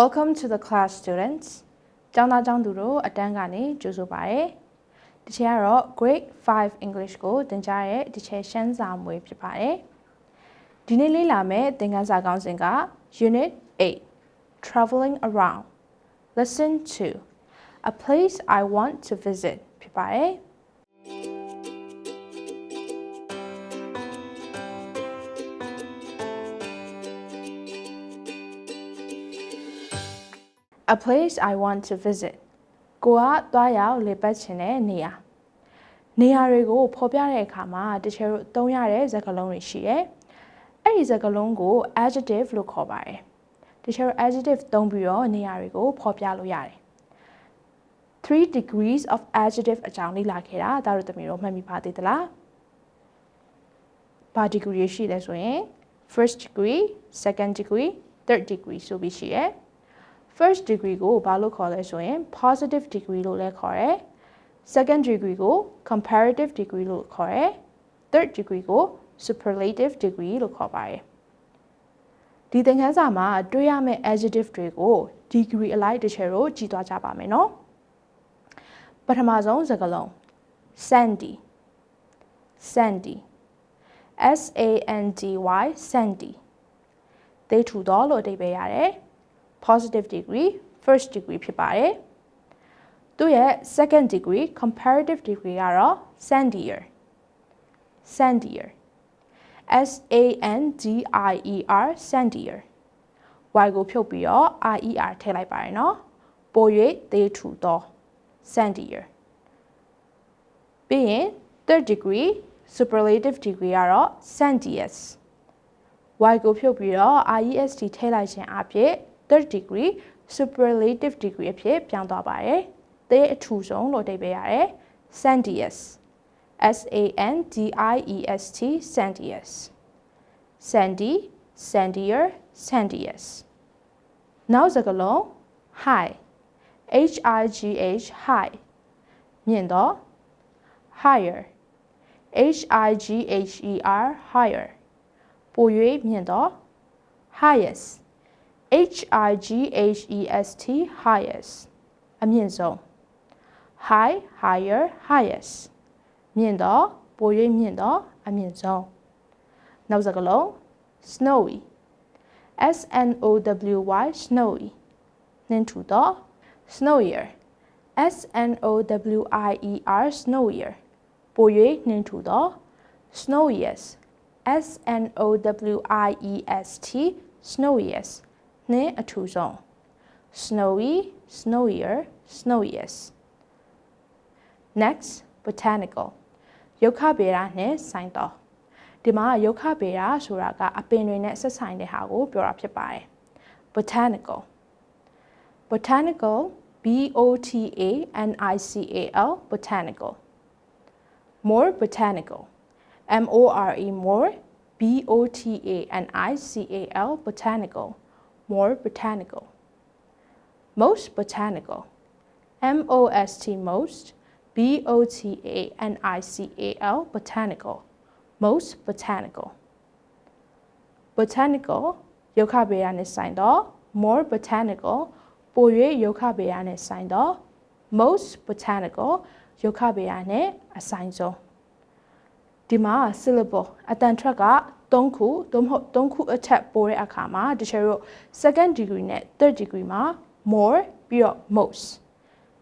Welcome to the class students ကျောင်းသားကျောင်းသူတို့အတန်းကနေကြိုဆိုပါရစေ။ဒီချိန်ကတော့ grade 5 English ကိုသင်ကြားရဲ့ဒီချိန်ရှမ်းစာမွေးဖြစ်ပါတယ်။ဒီနေ့လေ့လာမယ့်သင်ခန်းစာကောင်းစဉ်က Unit 8 Traveling around Listen to A place I want to visit ဖြစ်ပါတယ်။ A place I want to visit ကိုကသွားရောက်လေပတ်ချင်တဲ့နေရာနေရာတွေကိုဖော်ပြတဲ့အခါမှာတချို့သုံးရတဲ့စကားလုံးတွေရှိတယ်အဲ့ဒီစကားလုံးကို adjective လို့ခေါ်ပါတယ်တချို့ adjective သုံးပြီးတော့နေရာတွေကိုဖော်ပြလို့ရတယ်3 degrees of adjective အကြောင်းလေ့လာခဲ့တာဒါတို့သမီးတို့မှတ်မိပါသေးသလားဘာ degree ရှိလဲဆိုရင် first degree second degree third degree ဆိုပြီးရှိတယ် first degree ကိုဘာလို့ခေါ်လဲဆိုရင် positive degree လို့လည်းခေါ်တယ် second degree ကို comparative degree လို့ခေါ်တယ် third degree ကို superlative degree လို့ခေါ်ပါတယ်ဒီသင်ခန်းစာမှာတွေ့ရမယ့် adjective တွေကို degree အလိုက်တစ်ချက်တော့ကြည့်သွားကြပါမယ်နော်ပထမဆုံးစကားလုံး sandy sandy S A N D Y sandy သိထူတော့လို့အဓိပ္ပာယ်ရတယ် positive degree first degree ဖြစ်ပါတယ်သူ့ရဲ့ second degree comparative degree ကတော့ sandier sandier S A N D I E R sandier y ကိုဖြုတ်ပြီးတော့ R E R ထည့်လိုက်ပါရနော်ပို၍သေးထူသော sandier ပြီးရင် third degree superlative degree ကတော့ sandiest y ကိုဖြုတ်ပြီးတော့ REST ထည့်လိုက်ခြင်းအဖြစ် third degree superlative degree အဖြစ်ပြောင်းသွားပါတယ်။သေအထူဆုံးလို့အဓိပ္ပာယ်ရတယ် sandiest S A N D I E S T sandiest sandy sandier sandiest နောက်စကားလုံး high H I G H high မြင့်တော့ higher H I G H E R higher ပို၍မြင့်သော highest H I G H E S T highest အမြင့်ဆုံး high higher highest မြင့်သောပို၍မြင့်သောအမြင့်ဆုံးနောက်စကားလုံး snowy S N O W Y snowy နှင်းထူသော snowier S N O W I E R snowier ပို၍နှင်းထူသော snowiest S N O W I E S T snowiest နှင့်အထူဆုံး snowy snowier snowiest next botanical ရုက္ခဗေဒနဲ့ဆိုင်တော့ဒီမှာရုက္ခဗေဒဆိုတာကအပင်တွေနဲ့ဆက်ဆိုင်တဲ့ဟာကိုပြောတာဖြစ်ပါတယ် botanical botanical B O T A N I C A L botanical more botanical M O R E more B O T A N I C A L botanical more botanical most botanical M O S T most B O T A N I C A L botanical most botanical botanical ရုက္ခဗေဒနဲ့ဆိုင်တော့ more botanical ပို၍ရုက္ခဗေဒနဲ့ဆိုင်တော့ most botanical ရုက္ခဗေဒနဲ့အဆိုင်ဆုံးဒီမှာ syllable အတန်ထွက်က 3ခုသို့မဟုတ်3ခုအထက်ပိုတဲ့အခါမှာတချို့တို့ second degree နဲ့ third degree မှာ more ပြီးတော့ most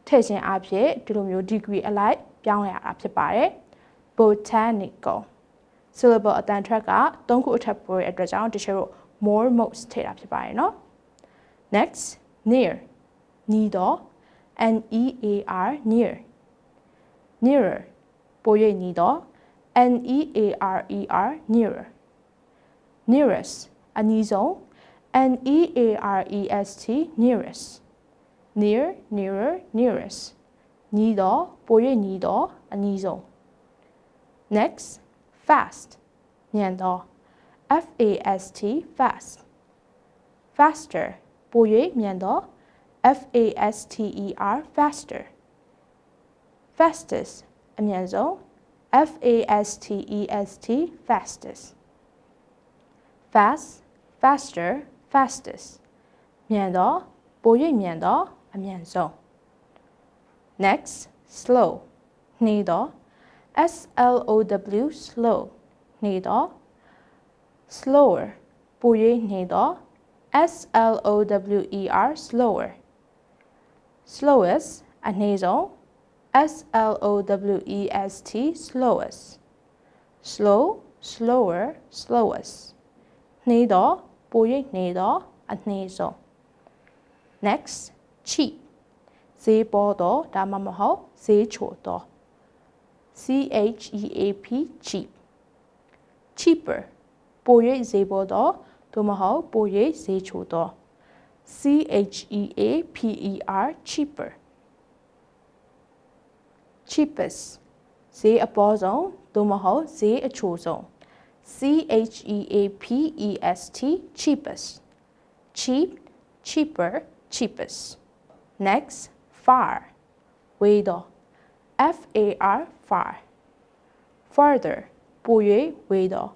ထည့်ခြင်းအဖြစ်ဒီလိုမျိုး degree အလိုက်ပြောင်းရတာဖြစ်ပါတယ် botanical syllable အတန်ထွက်က3ခုအထက်ပိုတဲ့အတွက်ကြောင့်တချို့တို့ more most ထည့်တာဖြစ်ပါတယ်เนาะ next near နီးတော့ N E A R near nearer ပို၍နီးတော့ N E A R E R nearer nearest, anezo, N-E-A-R-E-S-T, nearest. Near, nearer, nearest. Nido, 보일 nido, anezo. Next, fast, niendo, F-A-S-T, fast. Faster, 보일 do, F-A-S-T-E-R, faster. Fastest, mienzo, F-A-S-T-E-S-T, fastest fast faster fastest မြန်တော့ ပို၍မြန်သောအမြန်ဆုံး next slow နှီးသော S L O W slow နှီးသော slower ပို၍နှီးသော S L O W E R slower slowest အနှေးဆုံး S L O W E S T slowest slow slower slowest နှေးသောပို၍နှေးသောအနှေးဆုံး next cheap ဈေးပေါ်သောဒါမှမဟုတ်ဈေးချိုသော C H E A P cheap cheaper ပို၍ဈေးပေါ်သောသို့မဟုတ်ပို၍ဈေးချိုသော C H E A P E R cheaper cheapest ဈေးအပေါ်ဆုံးသို့မဟုတ်ဈေးအချိုဆုံး C H E A P E S T, cheapest. Cheap, cheaper, cheapest. Next, far. 微的 F A R, far. Farther, 不约微的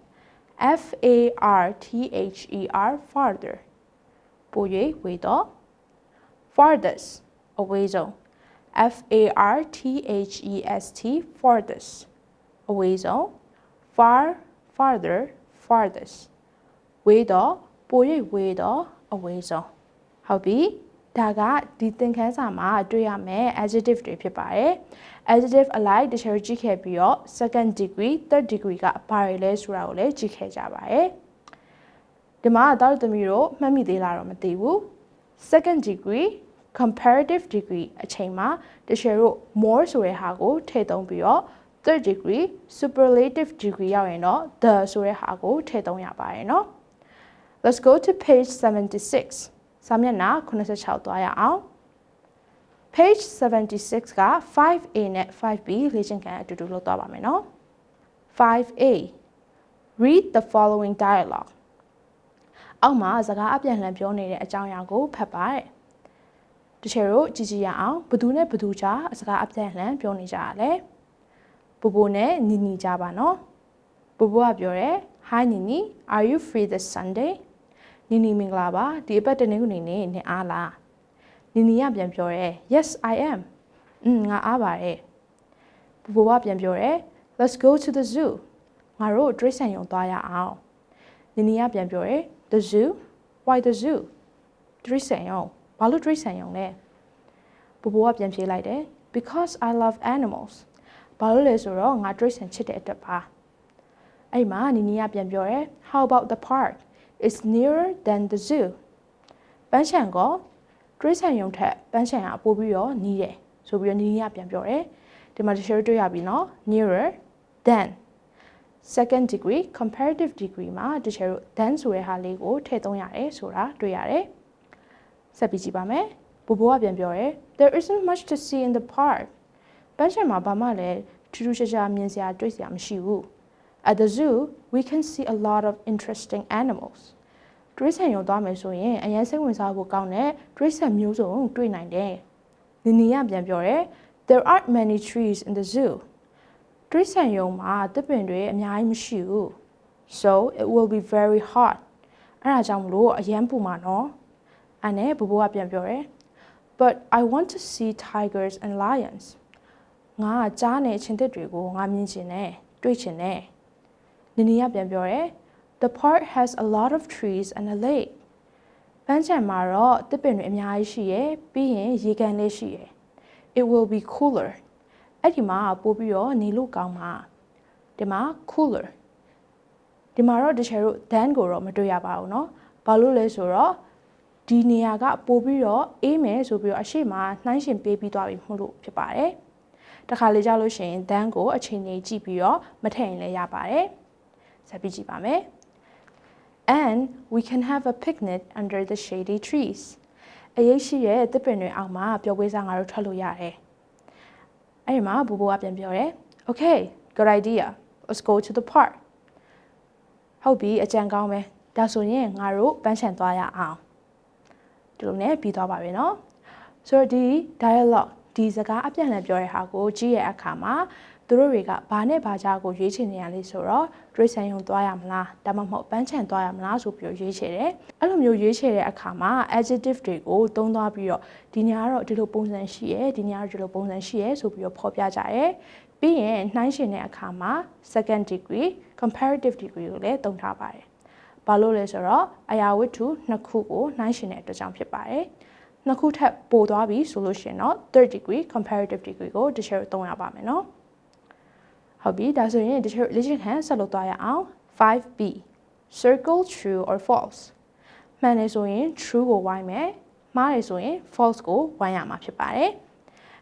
F A R T H E R, farther. 不约微的 Farthest, 微的 F A R T H E S T, farthest. 微的 Far. Farther farthest ဝေးသောပို၍ဝေးသောအဝေးဆုံးဟုတ်ပြီဒါကဒီသင်ခန်းစာမှာတွေ့ရမယ် adjective တွေဖြစ်ပါတယ် adjective alike တချို့ကြည့်ခဲ့ပြီးတော့ second degree third degree ကဘာတွေလဲဆိုတာကိုလည်းကြည့်ခဲ့ကြပါတယ်ဒီမှာတောက်သမီးတို့မှတ်မိသေးလားတော့မသိဘူး second degree comparative degree အချိန်မှာတချို့တို့ more ဆိုတဲ့ဟာကိုထည့်သုံးပြီးတော့ third degree superlative degree ရောက်ရင်တော့ the ဆိုတဲ့ဟာကိုထည့်သုံးရပါတယ်เนาะ Let's go to page 76စာမျက်နှာ86သွားရအောင် page 76က 5A နဲ့ 5B လေ့ကျင့်ခန်းအတူတူလုပ်သွားပါမယ်နော် 5A read the following dialogue အောက်မှာစကားအပြန်လှန်ပြောနေတဲ့အကြောင်းအရာကိုဖတ်ပါတဲ့တချို့တို့ကြည့်ကြည့်ရအောင်ဘသူနဲ့ဘသူကြားစကားအပြန်လှန်ပြောနေကြရလဲ ပူပူနဲ့နီနီကြပါနော်ပူပူကပြောတယ် Hi Nini are you free this Sunday နီနီမင်္ဂလာပါဒီအပတ်တနင်္ဂနွေနေ့နေအားလားနီနီကပြန်ပြောတယ် Yes I am อืมငါအားပါတယ်ဘိုးဘွားပြန်ပြောတယ် Let's go to the zoo ငါတို့ဒရိစံရုံသွားရအောင်နီနီကပြန်ပြောတယ် The zoo why the zoo ဒရိစံရုံဘာလို့ဒရိစံရုံလဲဘိုးဘွားကပြန်ဖြေလိုက်တယ် Because I love animals ဘာလို့လဲဆိုတော့ငါဒရိစံချစ်တဲ့အတွက်ပါအဲ့မှာနီနီကပြန်ပြောတယ် How about the park is nearer than the zoo ပန်းခြံကတရိษံယုံထက်ပန်းခြံကပိုပြီးတော့နီးတယ်ဆိုပြီးတော့နီးနီးကပြန်ပြောတယ်ဒီမှာ share တွေ့ရပြီနော် nearer than second degree comparative degree မှာတချို့ than ဆိုတဲ့ဟာလေးကိုထည့်သုံးရတယ်ဆိုတာတွေ့ရတယ်ဆက်ပြီးကြည့်ပါမယ်ဘူဘိုကပြန်ပြောတယ် there isn't much to see in the park ဘန်ရှန်မှာဘာမှလည်းထူးထူးခြားခြားမြင်စရာတွေ့စရာမရှိဘူး At the zoo we can see a lot of interesting animals. ဒရိစံရုံသွားမယ်ဆိုရင်အရင်စိတ်ဝင်စားဖို့ကောင်းတဲ့ဒရိစံမျိုးစုံတွေ့နိုင်တယ်။နီနီကပြန်ပြောတယ် There aren't many trees in the zoo. ဒရိစံရုံမှာသစ်ပင်တွေအများကြီးမရှိဘူး So it will be very hot. အဲ့ဒါကြောင့်မလို့အရန်ပူမှာနော်။အဲ့နဲ့ဘဘကပြန်ပြောတယ် But I want to see tigers and lions. ငါကကြားနေချင်းတစ်တွေကိုငါမြင်ချင်တယ်တွေ့ချင်တယ်။နီနီကပြန်ပြောတယ် The park has a lot of trees and a lake. ပန်းခြံမှာတော့တစ်ပင်တွေအများကြီးရှိရယ်ပြီးရင်ရေကန်လေးရှိရယ် It will be cooler. အဲ့ဒီမှာပို့ပြီးတော့နေလို့ကောင်းမှာဒီမှာ cooler ဒီမှာတော့တချို့တို့ than ကိုတော့မတွေ့ရပါဘူးเนาะဘာလို့လဲဆိုတော့ဒီနေရာကပို့ပြီးတော့အေးမယ်ဆိုပြီးတော့အရှိမနှိုင်းရှင်ပေးပြီးသွားပြီမဟုတ်လို့ဖြစ်ပါတယ် တခါလေကြာလို့ရှိရင် than ကိုအချိန်ကြီးကြည့်ပြီးတော့မထည့်ရင်လည်းရပါတယ်ဆက်ပြီးကြည့်ပါမယ် and we can have a picnic under the shady trees အရေးရှိရဲ့တစ်ပင်တွေအောက်မှာပျော်ပွဲစားငါတို့ထွက်လို့ရတယ်အဲ့ဒီမှာဘူဘူကပြန်ပြောတယ် okay good idea let's go to the park ဟုတ်ပြီအကြံကောင်းပဲဒါဆိုရင်ငါတို့ပန်းချံသွားရအောင်ဒီလိုနဲ့ပြီးသွားပါပြီเนาะဆိုတော့ဒီ dialogue ဒီစကားအပြန်အလှန်ပြောတဲ့ဟာကိုကြည့်ရတဲ့အခါမှာသူတို့တွေကဘာနဲ့ဘာကြားကိုရွေးချယ်နေရလဲဆိုတော့ဒရိတ်ဆန်ယုံသွားရမလားဒါမှမဟုတ်ပန်းချန်သွားရမလားဆိုပြီးရွေးချယ်တယ်အဲ့လိုမျိုးရွေးချယ်တဲ့အခါမှာ adjective တွေကိုသုံးသွားပြီးတော့ဒီနေရာကတော့ဒီလိုပုံစံရှိရယ်ဒီနေရာကတော့ဒီလိုပုံစံရှိရယ်ဆိုပြီးတော့ဖော်ပြကြရဲပြီးရင်နှိုင်းယှဉ်တဲ့အခါမှာ second degree comparative degree ကိုလည်းသုံးထားပါတယ်ဘာလို့လဲဆိုတော့အရာဝတ္ထုနှစ်ခုကိုနှိုင်းယှဉ်တဲ့အတွက်ကြောင့်ဖြစ်ပါတယ် နှစ်ခုထပ်ပိုသွားပြီဆိုလို့ရှိရင်တော့ third degree comparative degree ကိုတစ်ချက်သုံးရပါမယ်နော်ဟုတ်ပြီဒါဆိုရင်တစ်ချက်လေ့ကျင့်ခန်းဆက်လုပ်သွားရအောင် 5b circle true or false မှန်တယ်ဆိုရင် true ကိုဝိုင်းမယ်မှားတယ်ဆိုရင် false ကိုဝိုင်းရမှာဖြစ်ပါတယ်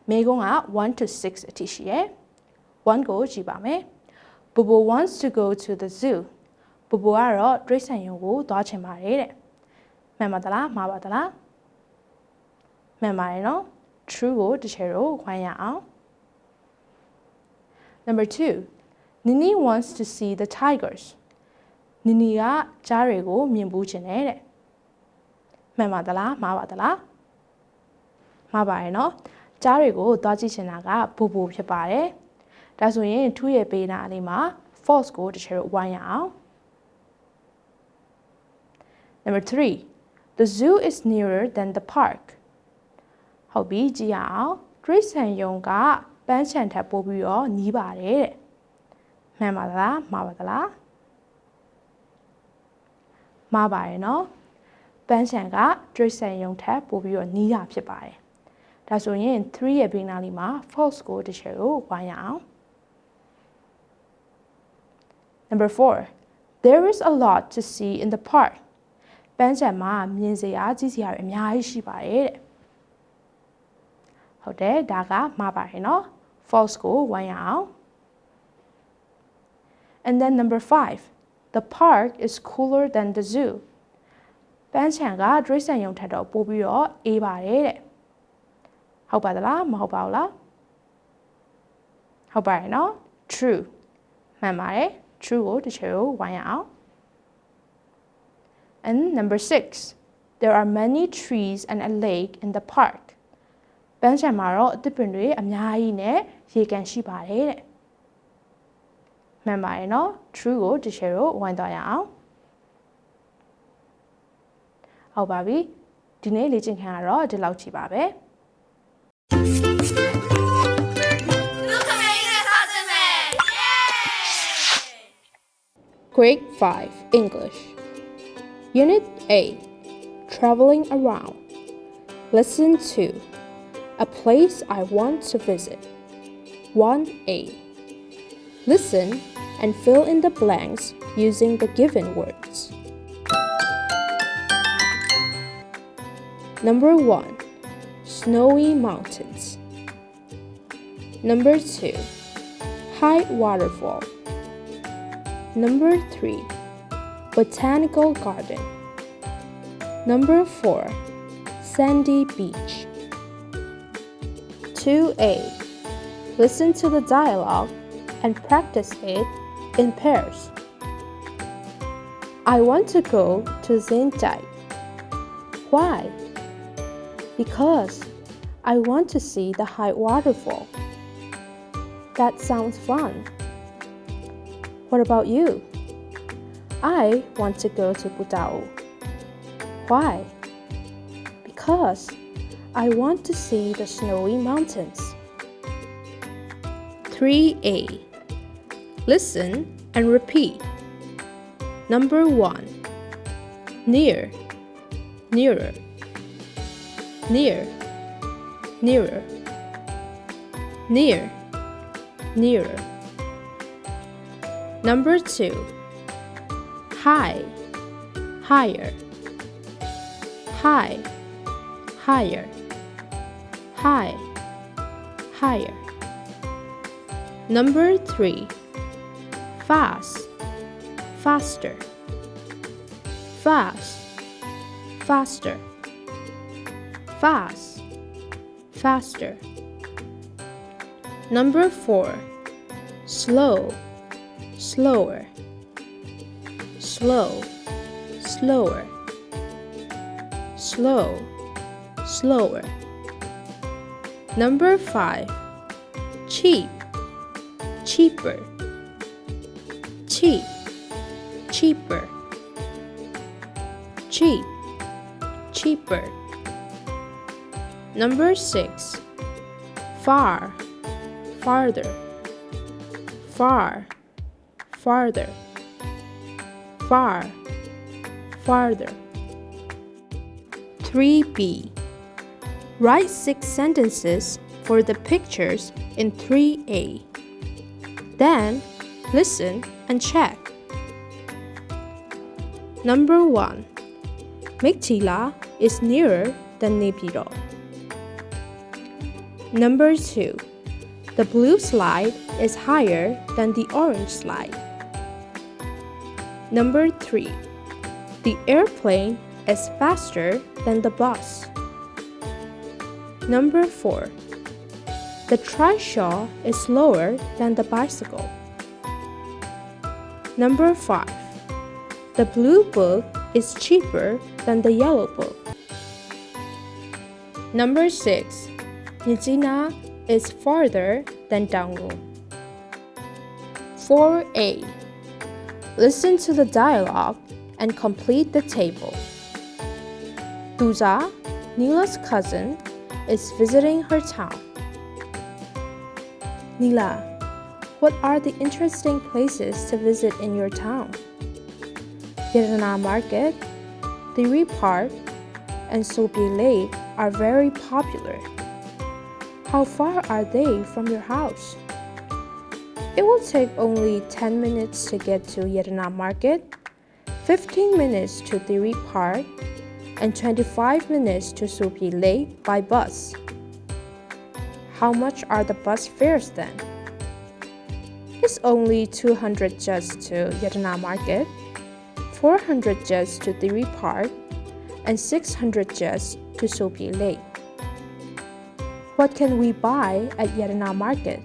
မိကုန်းက1 to 6အထိရှိရယ်1ကိုကြည့်ပါမယ်ဘူဘူ wants to go to the zoo ဘူဘူကတော့ဒရိတ်ဆန်ယုံကိုသွားချင်ပါတယ်တဲ့မှန်ပါသလားမှားပါသလား မှန်ပါတယ်နော် true ကိုတစ်ချက်တော့ဝိုင်းရအောင် Number 2 Nini wants to see the tigers နီနီကကြားတွေကိုမြင်ဘူးချင်တယ်တဲ့မှန်ပါသလားမှားပါသလားမှားပါရဲ့နော်ကြားတွေကိုသွားကြည့်ချင်တာကဘူဘူဖြစ်ပါတယ်ဒါဆိုရင်ထူးရဲ့ပေးနာလေးမှာ false ကိုတစ်ချက်ဝိုင်းရအောင် Number 3 The zoo is nearer than the park ဟုတ်ပြီကြည့်ရအောင်ဒရိတ်ဆန်ယုံကပန်းချန်ထပ်ပို့ပြီးတော့နီးပါတယ်တဲ့မှန်ပါသလားမှားပါသလားမှားပါတယ်နော်ပန်းချန်ကဒရိတ်ဆန်ယုံထပ်ပို့ပြီးတော့နီးတာဖြစ်ပါတယ်ဒါဆိုရင်3ရဲ့ဘေးနားလေးမှာ false ကိုတစ်ချက်ကိုဝိုင်းရအောင် Number 4 There is a lot to see in the park ပန်းချန်မှာမြင်စရာကြည့်စရာတွေအများကြီးရှိပါတယ်တဲ့ ဟုတ်တယ်ဒါကမှားပါတယ်နော် false ကိုဝိုင်းရအောင် and then number 5 the park is cooler than the zoo ပန်းချံကဒရိတ်ဆန်ယုံထက်တော့ပိုပြီးတော့အေးပါတယ်တဲ့ဟုတ်ပါသလားမဟုတ်ပါဘူးလားဟုတ်ပါတယ်နော် true မှန်ပါတယ် true ကိုတစ်ချက်ကိုဝိုင်းရအောင် and number 6 there are many trees and a lake in the park ပန်းချံမှာတော့အသစ်ပင်တွေအများကြီးနဲ့ရေကန်ရှိပါတယ်တဲ့မှန်ပါတယ်နော် true ကိုတစ်ချက်တော့ဝိုင်းသွားရအောင်ဟုတ်ပါပြီဒီနေ့လေ့ကျင့်ခန်းကတော့ဒီလောက်ချီပါပဲ Grade 5 English Unit A Traveling around Listen to A place I want to visit 1A Listen and fill in the blanks using the given words. Number 1 Snowy mountains. Number 2 High waterfall. Number 3 Botanical garden. Number 4 Sandy beach. 2a Listen to the dialogue and practice it in pairs. I want to go to Zintai. Why? Because I want to see the high waterfall. That sounds fun. What about you? I want to go to Budao. Why? Because I want to see the snowy mountains. 3a Listen and repeat. Number 1 Near, nearer, near, nearer, near, nearer. Number 2 High, higher, high, higher, high, higher. Number 3 Fast, faster, fast, faster, fast, faster. Number 4 Slow, slower, slow, slower, slow, slower. Number 5 Cheap, cheaper. Cheap cheaper. Cheap cheaper. Number 6 far farther. Far farther. Far farther. 3b write six sentences for the pictures in 3a then listen and check number 1 Miktila is nearer than Nipiro. Number 2. The blue slide is higher than the orange slide. Number 3. The airplane is faster than the bus. Number 4. The trishaw is slower than the bicycle. Number 5. The blue book is cheaper than the yellow book. Number 6. Nijina is farther than Dangu. 4a. Listen to the dialogue and complete the table. Duza, Nila's cousin, is visiting her town. Nila, what are the interesting places to visit in your town? Kirana Market, Theory Park, and Sopi Lake are very popular. How far are they from your house? It will take only 10 minutes to get to Yetana Market, 15 minutes to Theory Park, and 25 minutes to Sopi Lake by bus. How much are the bus fares then? It's only 200 just to Yetana Market, 400 just to Theory Park, and 600 just to Sopi Lake. What can we buy at Yetana Market?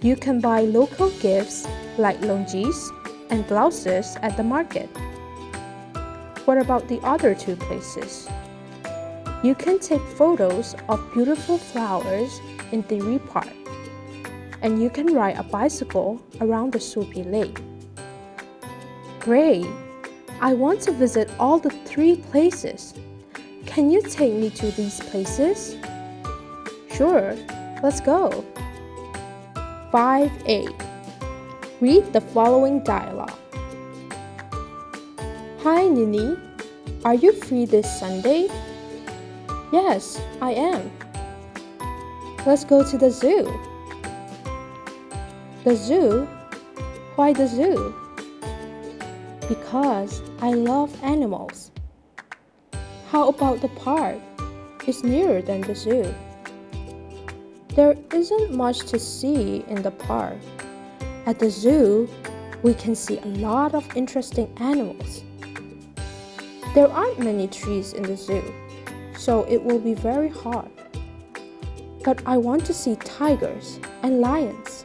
You can buy local gifts like longis and blouses at the market. What about the other two places? You can take photos of beautiful flowers in Theory Park, and you can ride a bicycle around the Sopi Lake. Great! I want to visit all the three places. Can you take me to these places? Sure, let's go. 5a. Read the following dialogue. Hi, Nini. Are you free this Sunday? Yes, I am. Let's go to the zoo. The zoo? Why the zoo? Because I love animals. How about the park? It's nearer than the zoo. There isn't much to see in the park. At the zoo, we can see a lot of interesting animals. There aren't many trees in the zoo, so it will be very hot. But I want to see tigers and lions.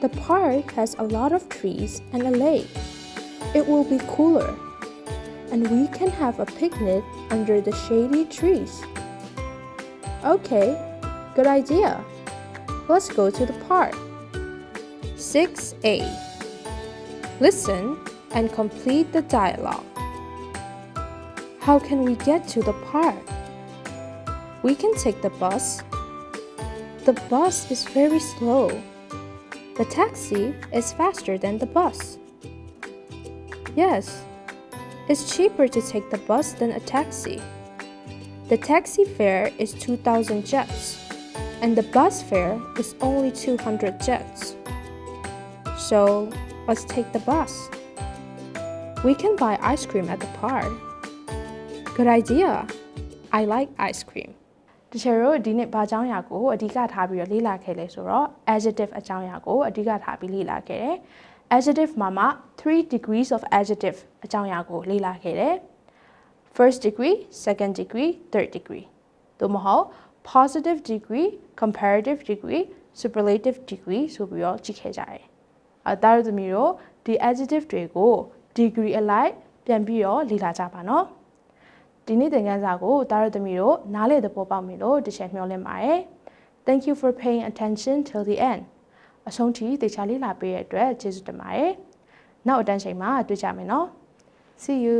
The park has a lot of trees and a lake. It will be cooler, and we can have a picnic under the shady trees. Okay, good idea. Let's go to the park. 6a. Listen and complete the dialogue. How can we get to the park? We can take the bus. The bus is very slow. The taxi is faster than the bus. Yes, it's cheaper to take the bus than a taxi. The taxi fare is 2000 jets, and the bus fare is only 200 jets. So, let's take the bus. We can buy ice cream at the park. Good idea. I like ice cream. တချို့တို့ဒီနေ့ဘာအကြောင်းအရာကိုအဓိကထားပြီးတော့လေ့လာခဲ့လဲဆိုတော့ adjective အကြောင်းအရာကိုအဓိကထားပြီးလေ့လာခဲ့တယ်။ adjective မှာမှ3 degrees of adjective အကြောင်းအရာကိုလေ့လာခဲ့တယ်။ first degree, second degree, third degree သို့မဟုတ် positive degree, comparative degree, superlative degree ဆိုပြီးတော့ကြည့်ခဲ့ကြတယ်။အဲဒါတို့သမီးတို့ဒီ adjective တွေကို degree အလိုက်ပြန်ပြီးတော့လေ့လာကြပါနော်။ ဒီနေ့သင်ခန်းစာကိုတာရသမီတို့နားလေသဘောပေါက်ပြီလို့တချင်မျှော်လင့်ပါတယ် Thank you for paying attention till the end အဆုံးထိတေချာလေးလာပေးရတဲ့အတွက်ကျေးဇူးတင်ပါတယ်နောက်အတန်းချိန်မှာတွေ့ကြမယ်နော် see you